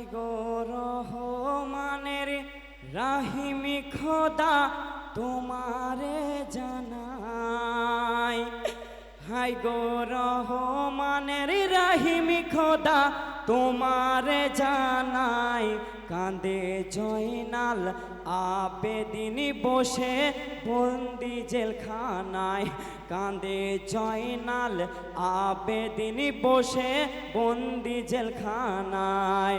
High গো রহমানের রাহিমি খোদা তোমারে জানাই। হাই গো রহমানের রাহিমি খোদা তোমারে জানাই। কান্দে জয়নাল আবেদিন বসে বন্দি জেলখানায়। কাঁদে জয়নাল আবেদিন বসে বন্দি জেলখানায়।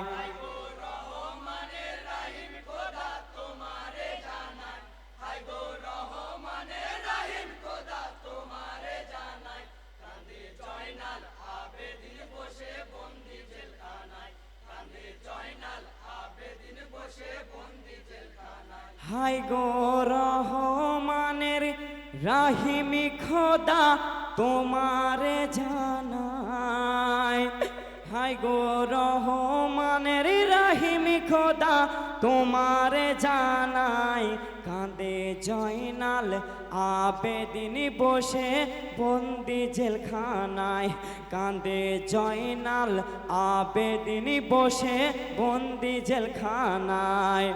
হাই গো রহমানের রাহিমি খোদা, তোমারে জানাই। হাই গো রহমানের রাহিমি খোদা, তোমারে জানাই। কাঁদে জয়নাল, আবেদিন বসে বন্দি জেলখানায়। কাঁদে জয়নাল, আবেদিন বসে বন্দি জেলখানায়।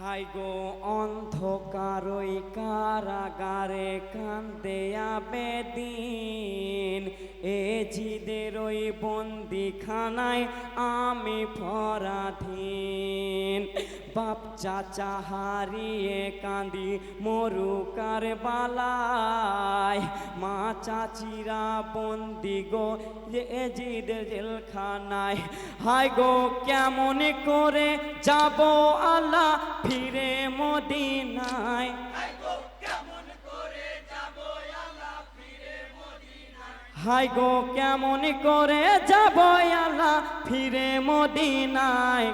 হাই গো অন্ধকারই কারাগারে কান্দে আবেদিন। এ জিদের ওই বন্দিখানায় আমি পরাধীন। বাপ চাচা হারিয়ে কান্দি মরুকার বালায় মা চাচিরা বন্দি গো এ জিদের জেলখানায়। হাই গো কেমন করে যাব আল্লাহ ফিরে মদিনায়। হাই গো কেমন করে যাব আল্লাহ ফিরে মদিনায়।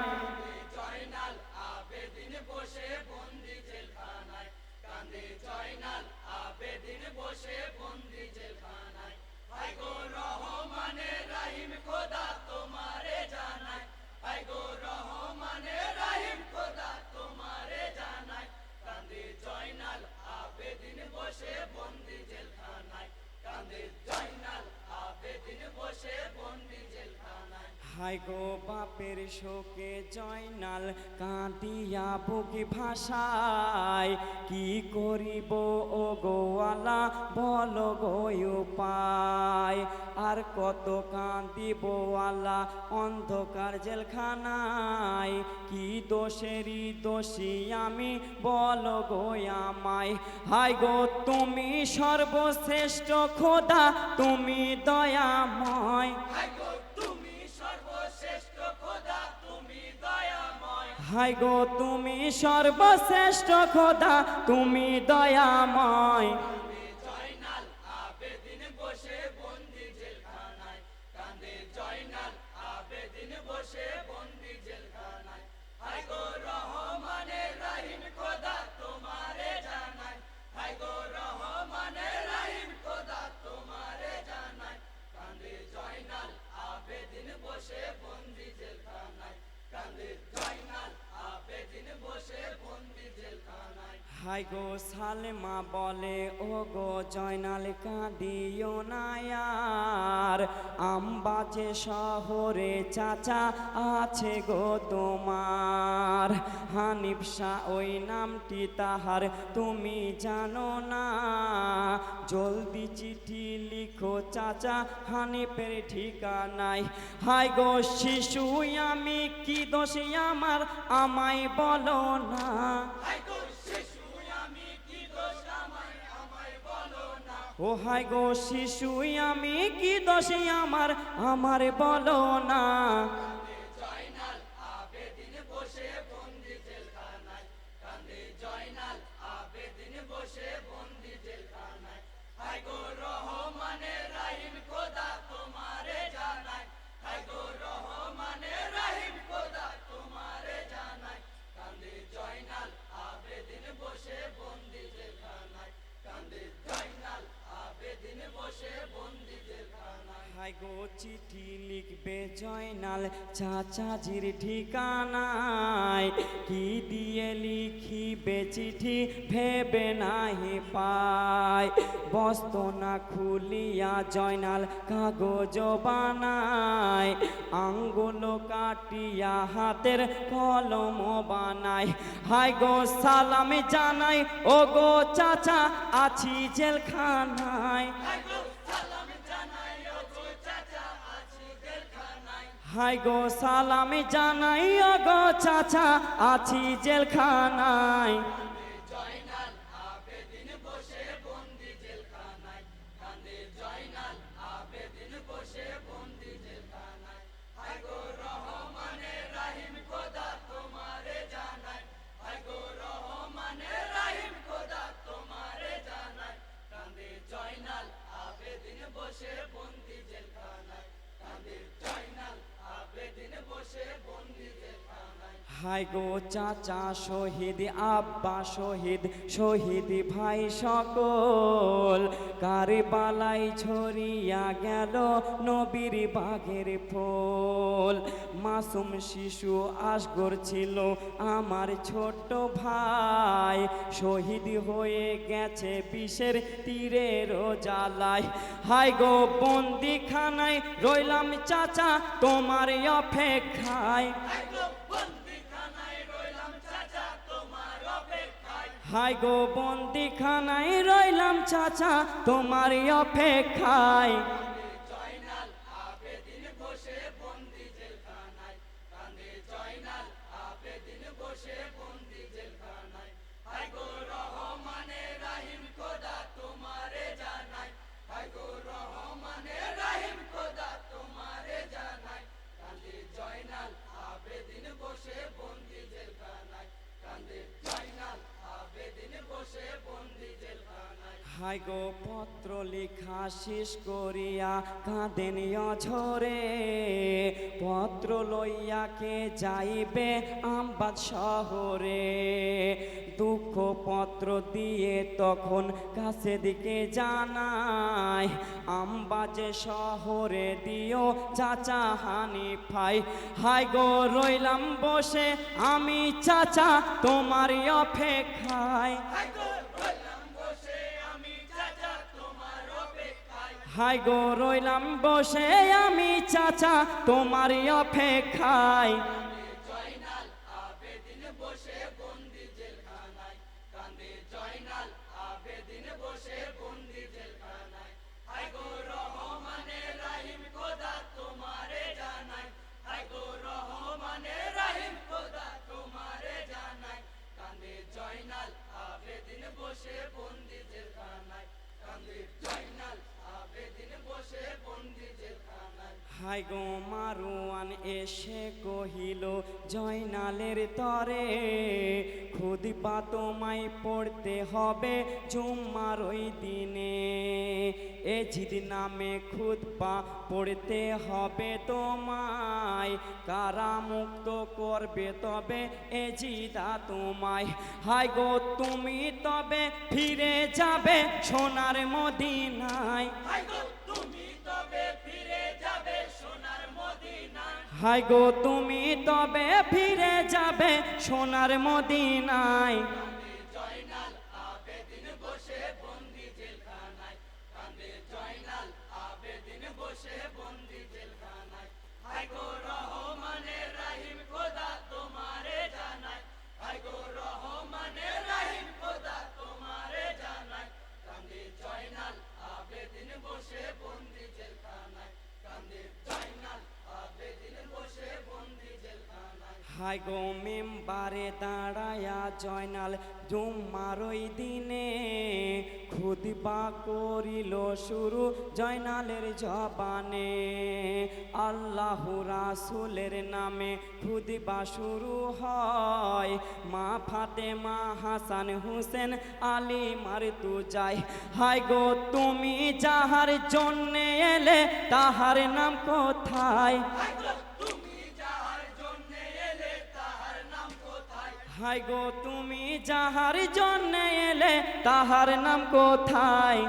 হাই গো বাপের শোকে জয়নাল কাঁদিয়া বুকি ভাষায় কি করিব ও গোয়ালা বল গো উপায়। আর কত কাঁদিব আলা অন্ধকার জেলখানায়, কি দোষেরই দোষী আমি বল গো আমায়। হাই গো তুমি সর্বশ্রেষ্ঠ খোদা, তুমি দয়াময়। হাই গো তুমি সর্বশ্রেষ্ঠ খোদা তুমি দয়াময়। হাই গো সালেমা বলে, ও গো জয়নাল কাঁদিও নায়ার আমবাজে শহরে চাচা আছে গো তোমার। হানিফ শাহ ওই নামটি তাহার, তুমি জানো না। জলদি চিঠি লিখো চাচা, হানিফের ঠিকানায়। হাই গো শিশু আমি কি দোষী আমার? আমায় বলো না। ও হাই গো শিশু আমি কি দোষী আমার? আমার বলো না। হাই গো চিঠি লিখবে জয়নাল চাচাজির ঠিকানায়? কি দিয়ে লিখিবে চিঠি ভেবে নাহি পায়। বস্ত না খুলিয়া জয়নাল কাগজ বানায়। আঙ্গুল কাটিয়া হাতের কলম বানায়। হাই গো সালাম জানাই, ও গো চাচা, আছি জেলখানায়। হাই গো সালামি জানাই গো চাচা আছি জেলখানায়। হাই গো চাচা, শহীদ, আব্বা, শহীদ শহীদ ভাই সকল। কারবালাই ছড়িয়া গেল নবীর বাঘের ফল। মাসুম শিশু আসগর ছিল আমার ছোট্ট ভাই। শহীদ হয়ে গেছে বিষের তীরের জ্বালায় হাই গো বন্দিখানায় রইলাম চাচা, তোমার অপেক্ষায়। হাই গো বন্দিখানায় রইলাম চাচা তোমার অপেক্ষায়। হাই গো পত্র লেখা শেষ করিয়া কাঁদেন ঝরে পত্র লইয়াকে যাইবে আমবাদ শহরে? দুঃখ পত্র দিয়ে তখন কাছে দিকে জানাই আমবাজে শহরে দিও চাচা হানি ফাই। হাই গো রইলাম বসে আমি চাচা তোমার অপেক্ষায়। হাই গো রইলাম বসে আমি চাচা তোমারই অপেক্ষায়। হাই গো মারুয়ান এসে কহিল, জয়নালের তরে, খুদিবা তোমায় পড়তে হবে জুম্মার ওই দিনে। এ জিদ নামে খুদপা পড়তে হবে তোমায় কারা মুক্ত করবে তবে এ জিদা তোমায়। হাই গো, তুমি তবে ফিরে যাবে সোনার মদিনায়। হাই গো! তুমি তবে ফিরে যাবে সোনার মদিনায়। গো মেম্বারে দাঁড়ায়া জয়নাল জুম্মার ওই দিনে খুদবা করিল শুরু জয়নালের জবানে। আল্লাহ রাসুলের নামে খুদবা শুরু হয়। মা ফাতে মা হাসান হুসেন আলী মার তু যাই হাই গো, তুমি যাহার জন্যে এলে তাহার নাম কোথায়? হাই গো তুমি যাহার জন্য এলে তাহার নাম কোথায়?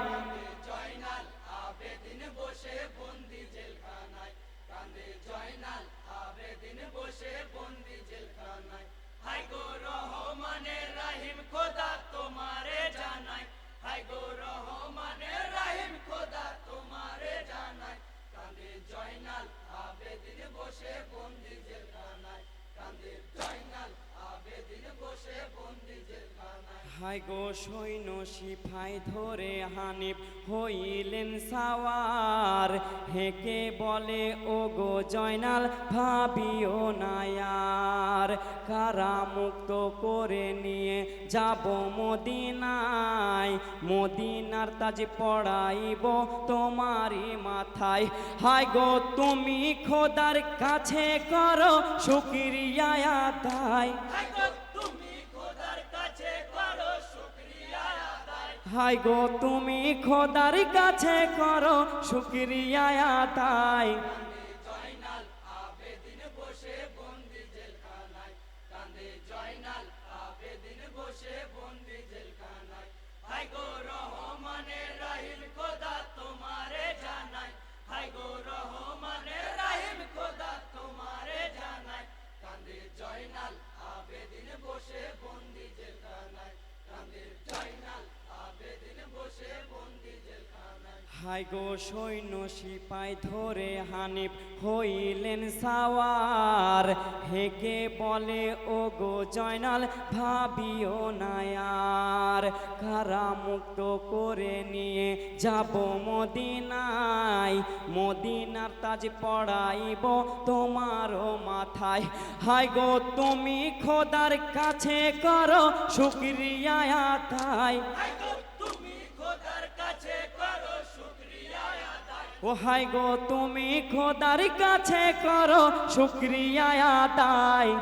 হাই গো সৈন্য সিপাই ধরে হানিফ হইলেন সাওয়ার। হেকে বলে ও গো জয়নাল, ভাবিও নায়ার কারা মুক্ত করে নিয়ে যাব মদিনায়। মদিনার তাজ পড়াইব তোমারই মাথায়। হাই গো, তুমি খোদার কাছে করো শুক্রিয়া আদায়। হাই গো তুমি খোদার কাছে করো শুক্রিয়া আদায়। হাই গো সৈন্য সিপাই ধরে হানিফ হইলেন সাওয়ার। হেকে বলে, ও গো জয়নাল, ভাবিও নায়ার কারা মুক্ত করে নিয়ে যাব মদিনায়। মদিনার তাজ পড়াইব তোমারও মাথায়। হাই গো, তুমি খোদার কাছে করো শুক্রিয়া আদায়। ও হাই গো তুমি খোদার কাছে করো শুক্রিয়া আদায়।